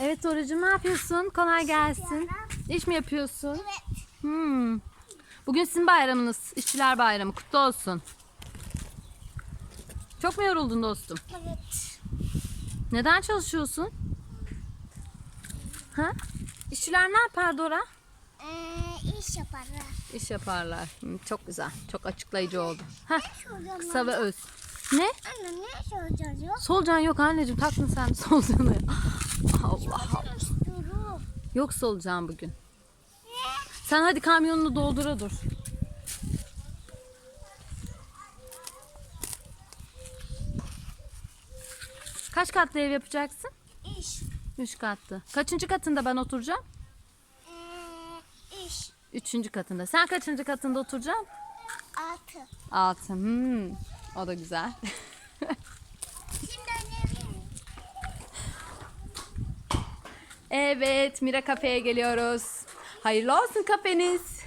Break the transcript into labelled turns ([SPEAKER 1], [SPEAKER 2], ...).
[SPEAKER 1] Evet Doracığım ne yapıyorsun? Kolay gelsin. İş mi yapıyorsun?
[SPEAKER 2] Evet.
[SPEAKER 1] Hmm. Bugün sizin bayramınız. İşçiler bayramı. Kutlu olsun. Çok mu yoruldun dostum?
[SPEAKER 2] Evet.
[SPEAKER 1] Neden çalışıyorsun? Ha? İşçiler ne yapar Dora?
[SPEAKER 2] Ee, iş yaparlar.
[SPEAKER 1] İş yaparlar. Hmm, çok güzel. Çok açıklayıcı oldu. Heh.
[SPEAKER 2] Soracağım?
[SPEAKER 1] Kısa ve öz. Ne?
[SPEAKER 2] Anne ne soracağız yok?
[SPEAKER 1] Solucan yok anneciğim. Taktın sen solucanı. Allah Allah.
[SPEAKER 2] Durum.
[SPEAKER 1] Yok solucan bugün. Sen hadi kamyonunu doldura dur. Kaç katlı ev yapacaksın?
[SPEAKER 2] İş.
[SPEAKER 1] Üç katlı. Kaçıncı katında ben oturacağım?
[SPEAKER 2] Ee, iş.
[SPEAKER 1] Üçüncü katında. Sen kaçıncı katında oturacaksın?
[SPEAKER 2] Altı.
[SPEAKER 1] Altı. Hmm. O da güzel. evet, Mira kafeye geliyoruz. Hayırlı olsun kafeniz.